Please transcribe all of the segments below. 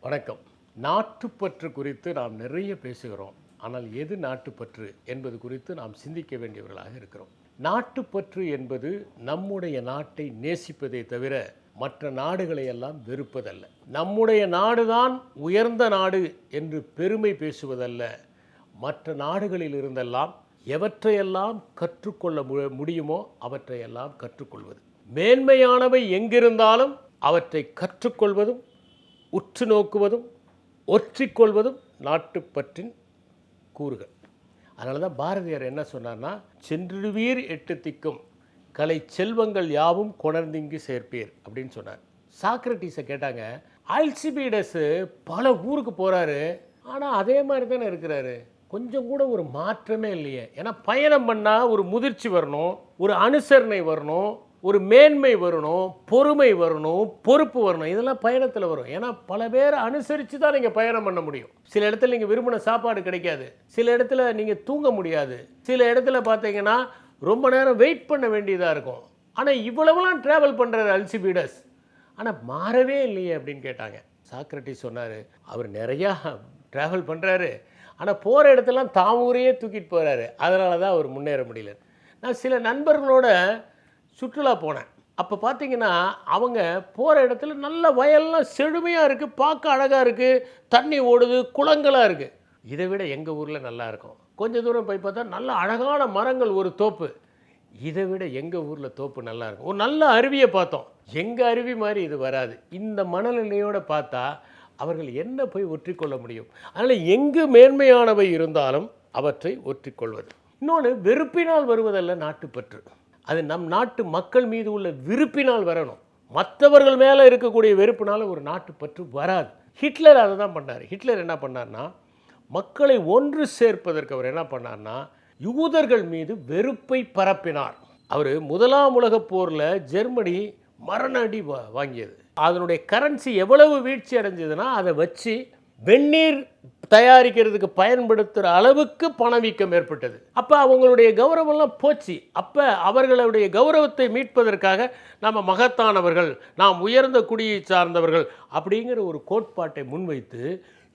வணக்கம். நாட்டுப்பற்று குறித்து நாம் நிறைய பேசுகிறோம். ஆனால் எது நாட்டுப்பற்று என்பது குறித்து நாம் சிந்திக்க வேண்டியவர்களாக இருக்கிறோம். நாட்டுப்பற்று என்பது நம்முடைய நாட்டை நேசிப்பதை தவிர மற்ற நாடுகளை எல்லாம் வெறுப்பதல்ல. நம்முடைய நாடுதான் உயர்ந்த நாடு என்று பெருமை பேசுவதல்ல. மற்ற நாடுகளில் இருந்தெல்லாம் எவற்றையெல்லாம் கற்றுக்கொள்ள மு- முடியுமோ அவற்றையெல்லாம் கற்றுக்கொள்வது. மேன்மையானவை எங்கிருந்தாலும் அவற்றை கற்றுக்கொள்வதும் உற்று நோக்குவதும் ஒற்றிக்கொள்வதும் நாட்டுப்பற்றின் கூறுகள். அதனால தான் பாரதியார் என்ன சொன்னார்னா சென்றுவீர் எட்டு திக்கும் கலை செல்வங்கள் யாவும் கொணர்ந்திங்கு சேர்ப்பீர் அப்படின்னு சொன்னார். சாக்ரட்டிஸை கேட்டாங்க அல்சிபீடஸு பல ஊருக்கு போகிறாரு ஆனால் அதே மாதிரி தானே இருக்கிறாரு. கொஞ்சம் கூட ஒரு மாற்றமே இல்லையே. ஏன்னா பயணம் பண்ணால் ஒரு முதிர்ச்சி வரணும் ஒரு அனுசரணை வரணும் ஒரு மேன்மை வரணும் பொறுமை வரணும் பொறுப்பு வரணும் இதெல்லாம் பயணத்தில் வரும். ஏன்னா பல பேரை அனுசரித்து தான் நீங்கள் பயணம் பண்ண முடியும். சில இடத்துல நீங்கள் விரும்பின சாப்பாடு கிடைக்காது. சில இடத்துல நீங்கள் தூங்க முடியாது. சில இடத்துல பார்த்தீங்கன்னா ரொம்ப நேரம் வெயிட் பண்ண வேண்டியதாக இருக்கும். ஆனால் இவ்வளவுலாம் ட்ராவல் பண்ணுறாரு அல்சிபீடஸ் ஆனால் மாறவே இல்லையே அப்படின்னு கேட்டாங்க. சாக்ரட்டி சொன்னார் அவர் நிறையா ட்ராவல் பண்ணுறாரு ஆனால் போகிற இடத்துலாம் தான் ஊரையே தூக்கிட்டு போகிறாரு அதனால தான் அவர் முன்னேற முடியல. நான் சில நண்பர்களோட சுற்றுலா போனேன். அப்போ பார்த்தீங்கன்னா அவங்க போகிற இடத்துல நல்ல வயல்லாம் செழுமையாக இருக்குது பார்க்க அழகாக இருக்குது தண்ணி ஓடுது குளங்களாக இருக்குது இதை விட எங்கள் ஊரில் நல்லாயிருக்கும் கொஞ்சம் கொஞ்ச தூரம் போய் பார்த்தா நல்ல அழகான மரங்கள் ஒரு தோப்பு. இதை விட எங்கள் ஊரில் தோப்பு நல்லா இருக்கும். ஒரு நல்ல அருவியை பார்த்தோம். எங்கள் அருவி மாதிரி இது வராது. இந்த மனநிலையோடு பார்த்தா அவர்கள் என்ன போய் ஒற்றிக்கொள்ள முடியும்? அதனால் எங்கு மேன்மையானவை இருந்தாலும் அவற்றை ஒற்றிக்கொள்வது. இன்னொன்று வெறுப்பினால் வருவதல்ல நாட்டுப்பற்று. அது நம் நாட்டு மக்கள் மீது உள்ள விருப்பினால் வரணும். மற்றவர்கள் மேலே இருக்கக்கூடிய வெறுப்பினால் ஒரு நாட்டு பற்று வராது. ஹிட்லர் அதை தான் பண்ணார். ஹிட்லர் என்ன பண்ணார்னா மக்களை ஒன்று சேர்ப்பதற்கு அவர் என்ன பண்ணார்னா யூதர்கள் மீது வெறுப்பை பரப்பினார். அவர் முதலாம் உலகப் போரில் ஜெர்மனி மரண அடி வாங்கியது. அதனுடைய கரன்சி எவ்வளவு வீழ்ச்சி அடைஞ்சதுன்னா அதை வச்சு வெந்நீர் தயாரிக்கிறதுக்கு பயன்படுத்துகிற அளவுக்கு பணவீக்கம் ஏற்பட்டது. அப்போ அவங்களுடைய கௌரவம்லாம் போச்சு. அப்போ அவர்களுடைய கௌரவத்தை மீட்பதற்காக நம்ம மகத்தானவர்கள் நாம் உயர்ந்த குடியை சார்ந்தவர்கள் அப்படிங்கிற ஒரு கோட்பாட்டை முன்வைத்து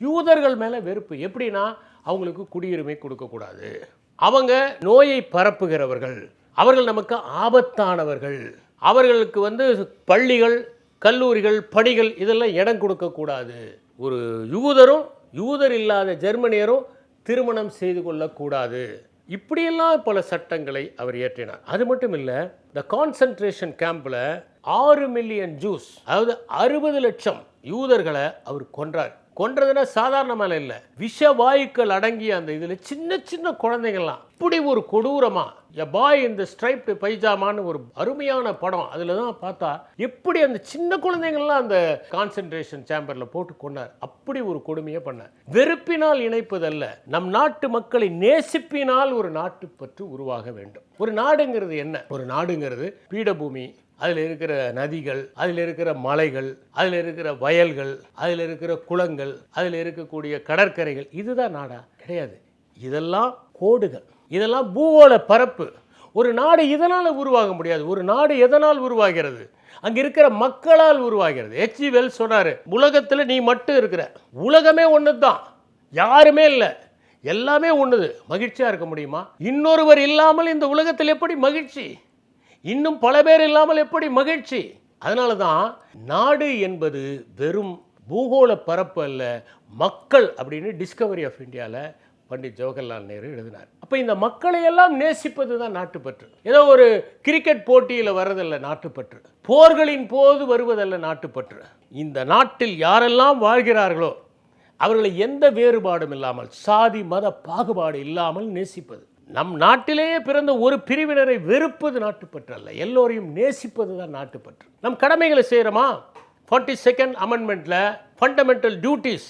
யூதர்கள் மேலே வெறுப்பு எப்படின்னா அவங்களுக்கு குடியுரிமை கொடுக்கக்கூடாது. அவங்க நோயை பரப்புகிறவர்கள் அவர்கள் நமக்கு ஆபத்தானவர்கள். அவர்களுக்கு வந்து பள்ளிகள் கல்லூரிகள் பணிகள் இதெல்லாம் இடம் கொடுக்கக்கூடாது. ஒரு யூதரும் யூதர் இல்லாத ஜெர்மனியரும் திருமணம் செய்து கொள்ளக்கூடாது. இப்படியெல்லாம் பல சட்டங்களை அவர் இயற்றினார். அது மட்டும் இல்லை இந்த கான்சன்ட்ரேஷன் கேம்பில் ஆறு மில்லியன் ஜூஸ் அதாவது அறுபது லட்சம் யூதர்களை அவர் கொன்றார். கொன்றதுனா சாதாரண மேலே இல்லை. விஷவாயுக்கள் அடங்கிய அந்த இதில் சின்ன சின்ன குழந்தைங்கள்லாம் இப்படி ஒரு கொடூரமா எ பாய் இந்த ஸ்ட்ரைப்டு பைஜாமான்னு ஒரு அருமையான படம். அதில் தான் பார்த்தா எப்படி அந்த சின்ன குழந்தைங்கள்லாம் அந்த கான்சென்ட்ரேஷன் சேம்பரில் போட்டு கொண்டார். அப்படி ஒரு கொடுமையை பண்ணார். வெறுப்பினால் இணைப்பதல்ல நம் நாட்டு மக்களை நேசிப்பினால் ஒரு நாட்டு பற்று உருவாக வேண்டும். ஒரு நாடுங்கிறது என்ன? ஒரு நாடுங்கிறது பீடபூமி அதில் இருக்கிற நதிகள் அதில் இருக்கிற மலைகள் அதில் இருக்கிற வயல்கள் அதில் இருக்கிற குளங்கள் அதில் இருக்கக்கூடிய கடற்கரைகள் இதுதான் நாடா. கிடையாது. இதெல்லாம் கோடுகள். இதெல்லாம் பூகோள பரப்பு. ஒரு நாடு இதனால் உருவாக முடியாது. ஒரு நாடு எதனால் உருவாகிறது? அங்கே இருக்கிற மக்களால் உருவாகிறது. ஹெச்ஜி வெல் சொன்னார் உலகத்தில் நீ மட்டும் இருக்கிற. உலகமே ஒன்று தான் யாருமே இல்லை. எல்லாமே ஒன்றுது மகிழ்ச்சியாக இருக்க முடியுமா? இன்னொருவர் இல்லாமல் இந்த உலகத்தில் எப்படி மகிழ்ச்சி? இன்னும் பல பேர் இல்லாமல் எப்படி மகிழ்ச்சி? அதனால தான் நாடு என்பது வெறும் பூகோள பரப்பு அல்ல மக்கள் அப்படின்னு டிஸ்கவரி ஆஃப் இந்தியாவில் பண்டிட் ஜவஹர்லால் நேரு எழுதினார். அப்போ இந்த மக்களை எல்லாம் நேசிப்பது தான் நாட்டுப்பற்று. ஏதோ ஒரு கிரிக்கெட் போட்டியில் வர்றதல்ல நாட்டுப்பற்று. போர்களின் போது வருவதல்ல நாட்டுப்பற்று. இந்த நாட்டில் யாரெல்லாம் வாழ்கிறார்களோ அவர்களை எந்த வேறுபாடும் இல்லாமல் சாதி மத பாகுபாடு இல்லாமல் நேசிப்பது. நம் நாட்டிலேயே பிறந்த ஒரு பிரிவினரை வெறுப்பது நாட்டுப்பற்று அல்ல எல்லோரையும் நேசிப்பது தான் நாட்டுப்பற்று. நம் கடமைகளை செய்கிறோமா ஃபார்ட்டி செகண்ட் அமெண்ட்மெண்ட்டில் ஃபண்டமெண்டல் டியூட்டிஸ்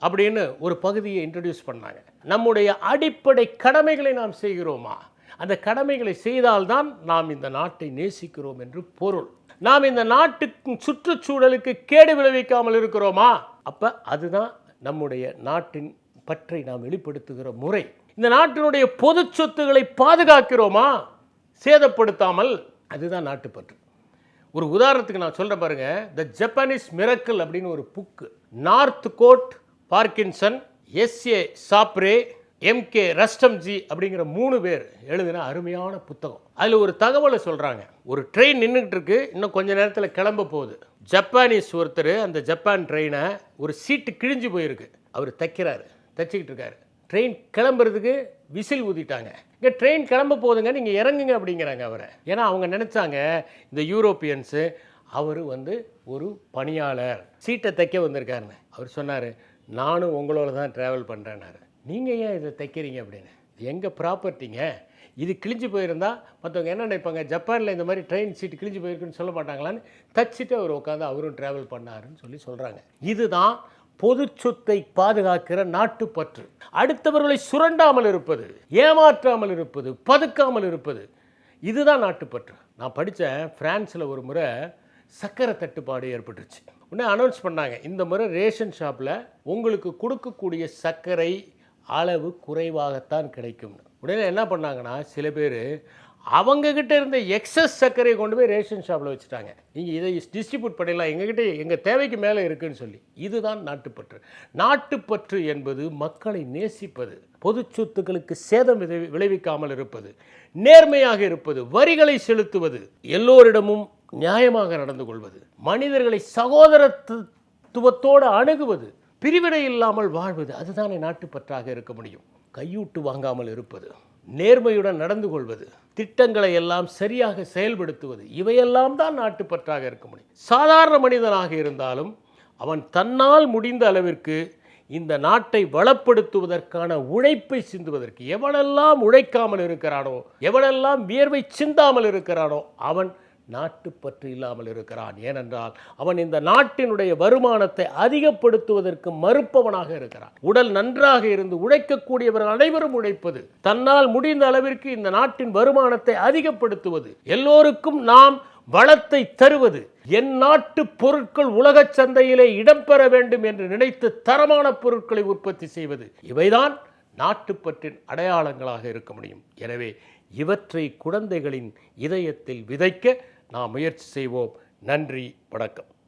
அப்படின்னு ஒரு பகுதியை இன்ட்ரடியூஸ் பண்ணாங்க. நம்முடைய அடிப்படை கடமைகளை நாம் செய்கிறோமா? அந்த கடமைகளை செய்தால்தான் நாம் இந்த நாட்டை நேசிக்கிறோம் என்று பொருள். நாம் இந்த நாட்டுக்கு சுற்றுச்சூழலுக்கு கேடு விளைவிக்காமல் இருக்கிறோமா? அப்போ அதுதான் நம்முடைய நாட்டின் பற்றை நாம் வெளிப்படுத்துகிற முறை. இந்த நாட்டினுடைய பொது சொத்துக்களை பாதுகாக்கிறோமா? சேதப்படுத்தாமல்? அதுதான் நாட்டுப்பற்று. ஒரு உதாரணத்துக்கு நான் சொல்கிறேன் பாருங்க. த ஜப்பானீஸ் மிரக்கல் அப்படின்னு ஒரு book Northcote Parkinson S A Sapre M K Rustomji அப்படிங்கிற மூணு பேர் எழுதின அருமையான புத்தகம். அதில் ஒரு தகவலை சொல்கிறாங்க ஒரு ட்ரெயின் நின்றுட்டு இருக்கு. இன்னும் கொஞ்ச நேரத்தில் கிளம்ப போகுது. ஜப்பானீஸ் ஒருத்தர் அந்த ஜப்பான் ட்ரெயினை ஒரு சீட்டு கிழிஞ்சு போயிருக்கு. அவர் தைக்கிறாரு. தைச்சிக்கிட்டு இருக்காரு. ட்ரெயின் கிளம்புறதுக்கு விசில் ஊதிட்டாங்க. இங்கே ட்ரெயின் கிளம்ப போகுதுங்க நீங்கள் இறங்குங்க அப்படிங்கிறாங்க அவரை. ஏன்னா அவங்க நினச்சாங்க இந்த யூரோப்பியன்ஸு அவர் வந்து ஒரு பணியாளர். சீட்டை தைக்க வந்திருக்காருன்னு. அவர் சொன்னார் நானும் உங்களோட தான் ட்ராவல் பண்ணுறேன்னாரு நீங்கள் ஏன் இதை தைக்கிறீங்க அப்படின்னு? இது எங்கள் ப்ராப்பர்ட்டிங்க இது கிழிஞ்சு போயிருந்தால் மற்றவங்க என்ன நினைப்பாங்க ஜப்பானில் இந்த மாதிரி ட்ரெயின் சீட்டு கிழிஞ்சு போயிருக்குன்னு சொல்ல மாட்டாங்களான்னு? தச்சுட்டு அவர் உட்காந்து அவரும் ட்ராவல் பண்ணாருன்னு சொல்லி சொல்கிறாங்க இதுதான் பொது சொத்தை பாதுகாக்கிற நாட்டுப்பற்று. அடுத்தவர்களை சுரண்டாமல் இருப்பது ஏமாற்றாமல் இருப்பது பதுக்காமல் இருப்பது இதுதான் நாட்டுப்பற்று. நான் படித்தேன் ஃப்ரான்ஸில் ஒரு முறை சக்கரை தட்டுப்பாடு ஏற்பட்டுருச்சு. உடனே அனௌன்ஸ் பண்ணாங்க இந்த முறை ரேஷன் ஷாப்பில் உங்களுக்கு கொடுக்கக்கூடிய சர்க்கரை அளவு குறைவாகத்தான் கிடைக்கும் உடனே என்ன பண்ணாங்கன்னா சில பேர் அவங்கக்கிட்ட இருந்த எக்ஸஸ் சர்க்கரையை கொண்டு போய் ரேஷன் ஷாப்பில் வச்சுட்டாங்க. நீங்கள் இதை டிஸ்ட்ரிபியூட் பண்ணிடலாம். எங்ககிட்ட எங்கள் தேவைக்கு மேலே இருக்குன்னு சொல்லி. இதுதான் நாட்டுப்பற்று. நாட்டுப்பற்று என்பது மக்களை நேசிப்பது பொது சொத்துக்களுக்கு சேதம் விளைவிக்காமல் இருப்பது நேர்மையாக இருப்பது வரிகளை செலுத்துவது எல்லோரிடமும் நியாயமாக நடந்து கொள்வது மனிதர்களை சகோதரத்துவத்தோடு அணுகுவது பிரிவினை இல்லாமல் வாழ்வது அதுதானே நாட்டுப்பற்றாக இருக்க முடியும். கையூட்டு வாங்காமல் இருப்பது. நேர்மையுடன் நடந்து கொள்வது திட்டங்களை எல்லாம் சரியாக செயல்படுத்துவது இவையெல்லாம் தான் நாட்டுப்பற்றாக இருக்க முடியும். சாதாரண மனிதனாக இருந்தாலும் அவன் தன்னால் முடிந்த அளவிற்கு இந்த நாட்டை வளப்படுத்துவதற்கான உழைப்பை சிந்துவதற்கு எவனெல்லாம் உழைக்காமல் இருக்கிறானோ எவனெல்லாம் வியர்வை சிந்தாமல் இருக்கிறானோ அவன் நாட்டுப்பற்று இல்லாமல் இருக்கிறான். ஏனென்றால் அவன் இந்த நாட்டினுடைய வருமானத்தை அதிகப்படுத்துவதற்கு மறுப்பவனாக இருக்கிறான். உடல் நன்றாக இருந்து உழைக்கக்கூடியவர்கள் அனைவரும் உழைப்பது தன்னால் முடிந்த அளவிற்கு இந்த நாட்டின் வருமானத்தை அதிகப்படுத்துவது எல்லோருக்கும் நாம் வளத்தை தருவது என் நாட்டு பொருட்கள் உலகச் சந்தையிலே இடம்பெற வேண்டும் என்று நினைத்து தரமான பொருட்களை உற்பத்தி செய்வது இவைதான் நாட்டுப்பற்றின் அடையாளங்களாக இருக்க முடியும். எனவே இவற்றை குழந்தைகளின் இதயத்தில் விதைக்க நாம் முயற்சி செய்வோம். நன்றி வணக்கம்.